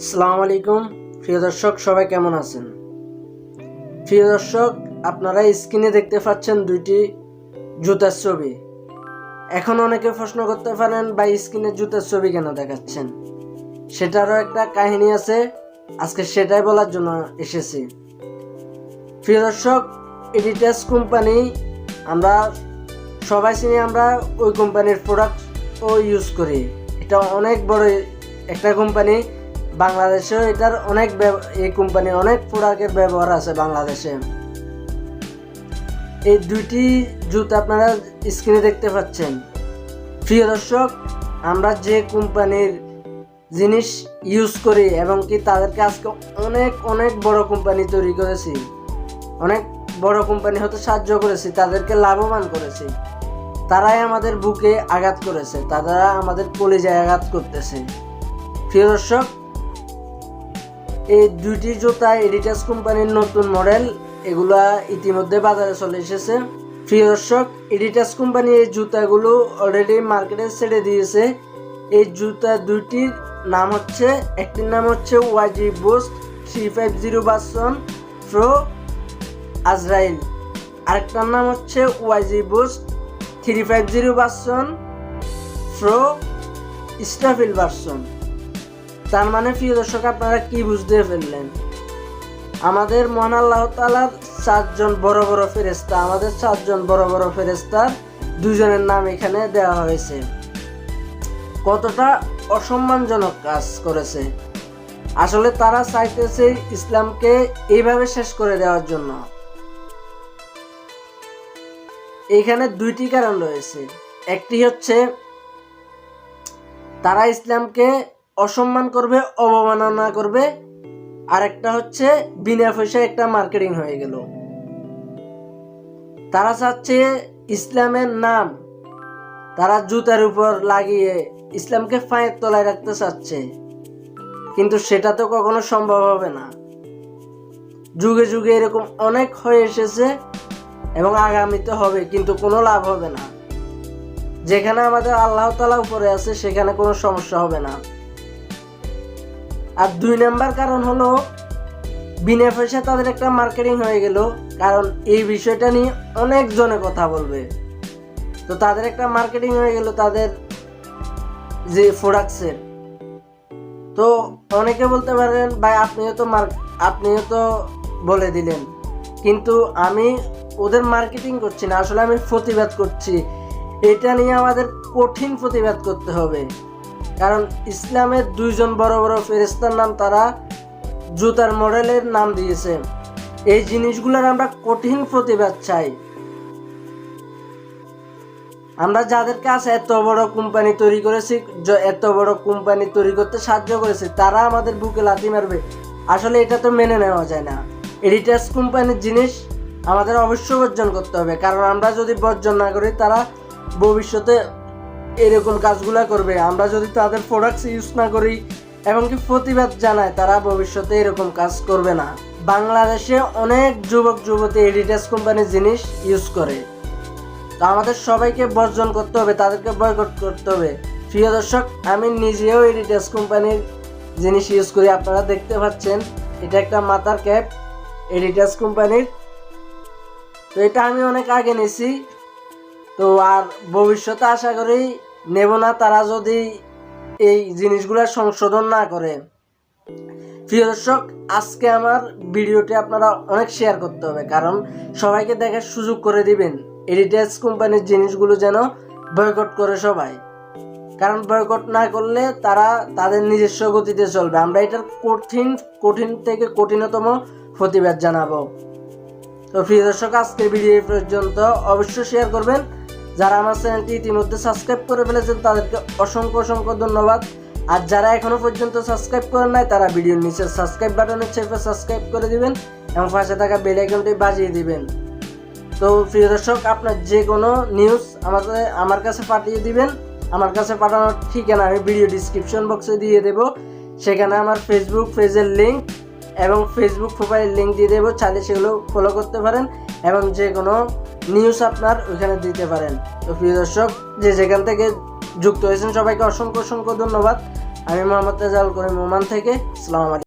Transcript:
আসসালামু আলাইকুম। প্রিয় দর্শক, সবাই কেমন আছেন? প্রিয় দর্শক, আপনারা স্ক্রিনে দেখতে পাচ্ছেন দুইটি জুতার ছবি। এখন অনেকে প্রশ্ন করতে পারেন বা স্ক্রিনে জুতার ছবি কেন দেখাচ্ছেন? সেটারও একটা কাহিনী আছে। আজকে সেটাই বলার জন্য এসেছি। প্রিয় দর্শক এডিটাস কোম্পানি, আমরা সবাই চিনি, আমরা ওই কোম্পানির প্রোডাক্ট ও ইউজ করি। এটা অনেক বড় একটা কোম্পানি। বাংলাদেশেও এটার অনেক এই কোম্পানির অনেক প্রোডাক্টের ব্যবহার আছে বাংলাদেশে। এই দুইটি জুতো আপনারা স্ক্রিনে দেখতে পাচ্ছেন। প্রিয় দর্শক, আমরা যে কোম্পানির জিনিস ইউজ করি এবং কি তাদেরকে আজকে অনেক অনেক বড় কোম্পানি তৈরি করেছি। অনেক বড় কোম্পানি হতে সাহায্য করেছি, তাদেরকে লাভবান করেছি। তারাই আমাদের বুকে আঘাত করেছে, তারা আমাদের কলিজায় আঘাত করতেছে। প্রিয় দর্শক এই দুইটি জুতা এডিটাস কোম্পানির নতুন মডেল এগুলা ইতিমধ্যে বাজারে চলে এসেছে। প্রিয় দর্শক এডিটাস কোম্পানি এই জুতাগুলো অলরেডি মার্কেটে ছেড়ে দিয়েছে। এই জুতা দুইটির নাম হচ্ছে, একটির নাম হচ্ছে YG boost three five zero version pro আজরাইল আরেকটার নাম হচ্ছে YG boost three five zero version pro স্টাফিল version তার মানে প্রিয় দর্শক, আপনারা কি বুঝতে ফেললেন আমাদের মহান আল্লাহ তালার চারজন বড় বড় ফেরেস্তা আমাদের চারজন বড় বড় ফেরেস্তার দুজনের নাম এখানে দেওয়া হয়েছে। কতটা অসম্মানজনক কাজ করেছে। আসলে তারা চাইতেছে ইসলামকে এইভাবে শেষ করে দেওয়ার জন্য। এখানে দুইটি কারণ রয়েছে। একটি হচ্ছে, তারা ইসলামকে অসম্মান করবে, অবমাননা করবে। আর একটা হচ্ছে, বিনা পয়সায় একটা মার্কেটিং হয়ে গেল। তারা চাচ্ছে ইসলামের নাম। তারা জুতার উপর লাগিয়ে ইসলামকে ফাঁয়ের তলায় রাখতে চাচ্ছে। কিন্তু সেটা তো কখনো সম্ভব হবে না। যুগে যুগে এরকম অনেক হয়ে এসেছে এবং আগামীতে হবে, কিন্তু কোনো লাভ হবে না। যেখানে আমাদের আল্লাহ তালা উপরে আছে, সেখানে কোনো সমস্যা হবে না। আর দুই নাম্বার কারণ হলো, বিনা পয়সা তাদের একটা মার্কেটিং হয়ে গেল। কারণ এই বিষয়টা নিয়ে অনেক জনে কথা বলবে। তো তাদের একটা মার্কেটিং হয়ে গেল তাদের যে প্রোডাক্টসের তো অনেকে বলতে পারেন ভাই, আপনিও তো মার্ক আপনিও তো বলে দিলেন। কিন্তু আমি ওদের মার্কেটিং করছি না। আসলে আমি প্রতিবাদ করছি। এটা নিয়ে আমাদের কঠিন প্রতিবাদ করতে হবে। কারণ ইসলামের দুইজন বড় বড় ফেরিস্তার নাম তারা জুতার মডেলের নাম দিয়েছে। এই জিনিসগুলোর আমরা কঠিন প্রতিবাদ চাই। আমরা যাদের কাছে এত বড় কোম্পানি তৈরি করেছি এত বড় কোম্পানি তৈরি করতে সাহায্য করেছে, তারা আমাদের বুকে লাথি মারবে। আসলে এটা তো মেনে নেওয়া যায় না। এডিটাস কোম্পানির জিনিস আমাদের অবশ্যই বর্জন করতে হবে, কারণ আমরা যদি বর্জন না করি, তারা ভবিষ্যতে এরকম কাজগুলো করবে। আমরা যদি তাদের প্রোডাক্টস ইউজ না করি, এমনকি প্রতিবাদ জানায় তারা ভবিষ্যতে এরকম কাজ করবে না। বাংলাদেশে অনেক যুবক, যুবতী এডিটাস কোম্পানির জিনিস ইউজ করে। তো আমাদের সবাইকে বর্জন করতে হবে, তাদেরকে বয়কট করতে হবে। প্রিয় দর্শক, আমি নিজেও এডিটাস কোম্পানির জিনিস ইউজ করি, আপনারা দেখতে পাচ্ছেন, এটা একটা মাথার ক্যাপ এডিটাস কোম্পানির তো এটা আমি অনেক আগে নিছি। তো আর ভবিষ্যতে আশা করি নেব না, তারা যদি এই জিনিসগুলো সংশোধন না করে। প্রিয় দর্শক, আজকে আমার ভিডিওটি আপনারা অনেক শেয়ার করতে হবে, কারণ সবাইকে দেখার সুযোগ করে দিবেন এডিটাস কোম্পানির জিনিসগুলো যেন বয়কট করে সবাই। কারণ বয়কট না করলে তারা তাদের নিজস্ব গতিতে চলবে। আমরা এটার কঠিন কঠিন থেকে কঠিনতম প্রতিবাদ জানাব। তো প্রিয় দর্শক, আজকের ভিডিও পর্যন্ত। অবশ্যই শেয়ার করবেন। যারা আমার চ্যানেলটি ইতিমধ্যে সাবস্ক্রাইব করে ফেলেছেন, তাদেরকে অসংখ্য অসংখ্য ধন্যবাদ। আর যারা এখনও পর্যন্ত সাবস্ক্রাইব করেন নাই, তারা ভিডিওর নিচে সাবস্ক্রাইব বাটনের চেপে সাবস্ক্রাইব করে দিবেন এবং পাশে থাকা বেল আইকনটি বাজিয়ে দিবেন। তো প্রিয় দর্শক, আপনার যে কোনো নিউজ আমাদের আমার কাছে পাঠিয়ে দিবেন। আমার কাছে পাঠানোর ঠিকানা আমি ভিডিও ডিসক্রিপশন বক্সে দিয়ে দেবো। সেখানে আমার ফেসবুক পেজের লিঙ্ক এবং ফেসবুক প্রোফাইল লিঙ্ক দিয়ে দেবো। চাইলে সেগুলো ফলো করতে পারেন এবং যে কোনো নিউজ আপনার ওইখানে দিতে পারেন। তো প্রিয় দর্শক, যে যেখান থেকে যুক্ত হয়েছেন, সবাইকে অসংখ্য অসংখ্য ধন্যবাদ। আমি মোহাম্মদ রেজাউল করিম ওমান থেকে আলাইকুম।